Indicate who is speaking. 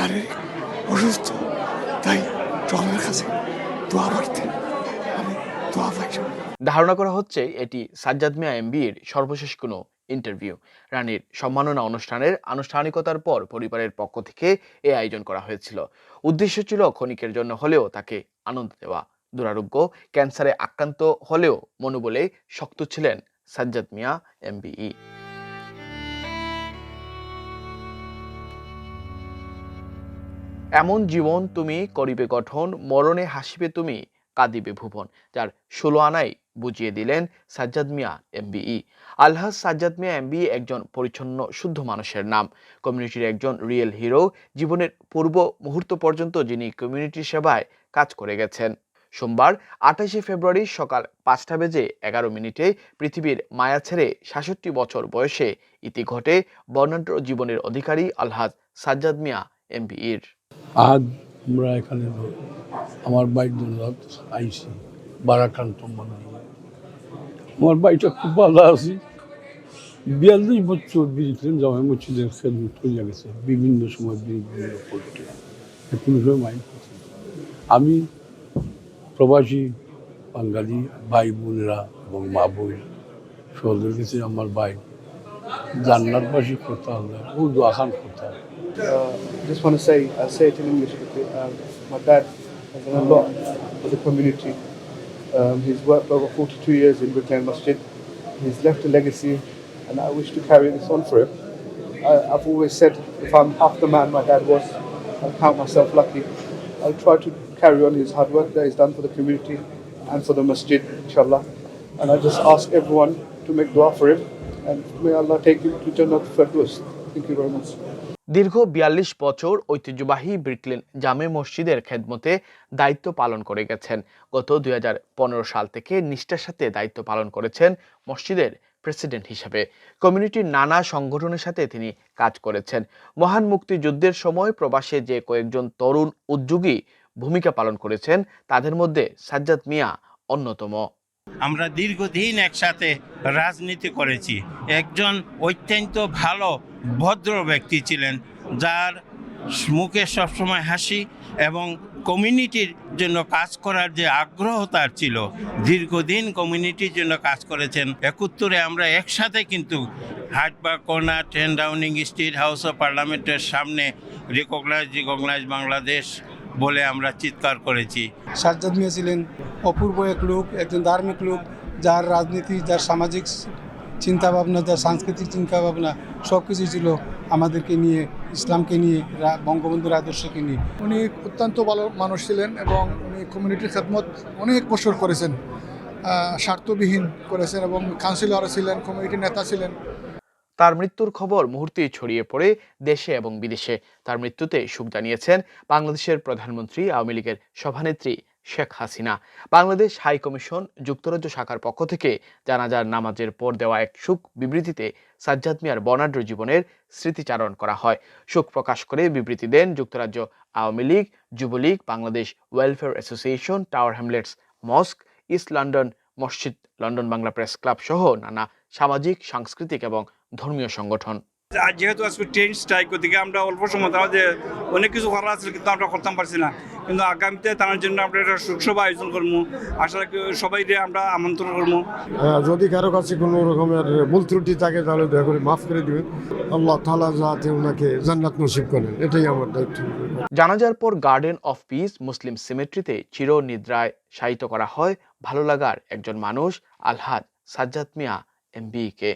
Speaker 1: শারীরিক অসুস্থ, তাই জগনের কাছে দোয়া করতেন আমি দোয়া পাইছি
Speaker 2: ধারণা করা হচ্ছে এটি সাজ্জাদ মিয়া এমবির সর্বশেষ কোনো ইন্টারভিউ। রানীর সম্মাননা অনুষ্ঠানের আনুষ্ঠানিকতার পর পরিবারের পক্ষ থেকে এ আয়োজন করা হয়েছিল। উদ্দেশ্য ছিল ক্ষণিকের জন্য হলেও তাকে আনন্দ দেওয়া। দুরারোগ্য, ক্যান্সারে আক্রান্ত হলেও মনোবলে শক্ত ছিলেন সাজ্জাদ মিয়া এমবিই। এমন জীবন তুমি করিবে গঠন, মরণে হাসিবে তুমি, কাঁদিবে ভুবন। যার ষোলো আনাই বুঝিয়ে দিলেন সাজ্জাদ মিয়া এমবিই। আলহাজ সাজ্জাদ মিয়া এমবি একজন পরিচ্ছন্ন, শুদ্ধ মানুষের নাম। কমিউনিটির একজন রিয়েল হিরো, জীবনের পূর্ব মুহূর্ত পর্যন্ত যিনি কমিউনিটি সেবায় কাজ করে গেছেন। সোমবার, আঠাশে ফেব্রুয়ারি সকাল পাঁচটা বেজে এগারো মিনিটে পৃথিবীর মায়া ছেড়ে সাতষট্টি বছর বয়সে ইতি ঘটে বর্ণাঢ্য জীবনের অধিকারী আলহাজ সাজ্জাদ মিয়া এমবিইর।
Speaker 3: আজ আমরা এখানে আমার বাইক জন্য আইসি, বারাকান্ত মনে আমার বাড়িটা খুব ভালো আছি। বিয়াল্লিশ বছর বিরিছিলেন জামাই মসজিদের খেদমত হয়ে গেছে, বিভিন্ন সময় বিভিন্ন পোস্টে কোনো সময় করছে আমি প্রবাসী বাঙালি, ভাই বোনেরা এবং মা বোন সকলের আমার ভাই। জান্নাতবাসী করতে হবে ও দোয়াখান করতে হবে
Speaker 4: uh, just want to say, I'll say it in English quickly. Um, my dad has done a lot for the community. Um, he's worked over 42 years in Brickland Masjid. He's left a legacy, and I wish to carry this on for him. I, I've always said, if I'm half the man my dad was, I'll count myself lucky. I'll try to carry on his hard work that he's done for the community and for the masjid, inshallah. And I just ask everyone to make dua for him,
Speaker 2: দীর্ঘ বিয়াল্লিশ বছর ঐতিহ্যবাহী Brick Lane জামে মসজিদের খেদমতে দায়িত্ব পালন করে গেছেন। গত দুই হাজার পনেরো সাল থেকে নিষ্ঠার সাথে দায়িত্ব পালন করেছেন মসজিদের প্রেসিডেন্ট হিসেবে। কমিউনিটির নানা সংগঠনের সাথে তিনি কাজ করেছেন। মহান মুক্তিযুদ্ধের সময় প্রবাসে যে কয়েকজন তরুণ উদ্যোগী ভূমিকা পালন করেছেন, তাদের মধ্যে সাজ্জাদ মিয়া অন্যতম।
Speaker 5: আমরা দীর্ঘদিন একসাথে রাজনীতি করেছি। একজন অত্যন্ত ভালো, ভদ্র ব্যক্তি ছিলেন, যার মুখে সবসময় হাসি এবং কমিউনিটির জন্য কাজ করার যে আগ্রহ তার ছিল, দীর্ঘদিন কমিউনিটির জন্য কাজ করেছেন। একুত্তরে আমরা একসাথে কিন্তু হাটবা corner ten Downing Street House of পার্লামেন্টের সামনে রিকগনাইজ রিকগনাইজ বাংলাদেশ বলে আমরা চিৎকার করেছি।
Speaker 6: সাজ্জাদ মিয়া ছিলেন অপূর্ব এক লোক, একজন ধার্মিক লোক, যার রাজনীতি, যার সামাজিক চিন্তাভাবনা, যার সাংস্কৃতিক চিন্তাভাবনা সব কিছু ছিল আমাদেরকে নিয়ে, ইসলামকে নিয়ে বঙ্গবন্ধুর আদর্শকে নিয়ে।
Speaker 7: উনি অত্যন্ত ভালো মানুষ ছিলেন এবং উনি কমিউনিটির খেদমত অনেক বছর করেছেন স্বার্থবিহীন করেছেন এবং কাউন্সিলর ছিলেন কমিউনিটির নেতা ছিলেন।
Speaker 2: তার মৃত্যুর খবর মুহূর্তেই ছড়িয়ে পড়ে দেশে এবং বিদেশে। তার মৃত্যুতে শোক জানিয়েছেন বাংলাদেশের প্রধানমন্ত্রী, আওয়ামী লীগের সভানেত্রী শেখ হাসিনা। বাংলাদেশ হাই কমিশন যুক্তরাজ্য শাখার পক্ষ থেকে জানাজার নামাজের পর দেওয়া এক শোক বিবৃতিতে সাজ্জাদ মিয়ার বর্ণাঢ্য জীবনের স্মৃতিচারণ করা হয়। শোক প্রকাশ করে বিবৃতি দেন যুক্তরাজ্য Awami league, Jubo League, Bangladesh Welfare Association, Tower Hamlets Mosque, East London মসজিদ লন্ডন বাংলা প্রেস ক্লাব সহ নানা সামাজিক সাংস্কৃতিক এবং ধর্মীয় সংগঠন।
Speaker 8: যেহেতু আজকে ট্রেন স্ট্রাইক ওদিকে আমরা অল্প সময় তারা যে অনেক কিছু করার আছে কিন্তু আমরা করতাম পারছি না। কিন্তু আগামীতে তার জন্য আমরা একটা শোকসভা আয়োজন করব। আশা রাখি সবাই আমরা আমন্ত্রণ করব।
Speaker 9: যদি কারও কাছে কোনো রকমের ভুল ত্রুটি থাকে তাহলে দয়া করে মাফ করে দিবেন। আল্লাহ তালা যাতে ওনাকে জান্নাত নসিব করেন এটাই আমার দায়িত্ব।
Speaker 2: জানাজার পর গার্ডেন অফ পিস মুসলিম সিমেট্রিতে চির নিদ্রায় শায়িত করা হয় ভালো লাগার একজন মানুষ আলহাদ সাজ্জাদ মিয়া এমবিকে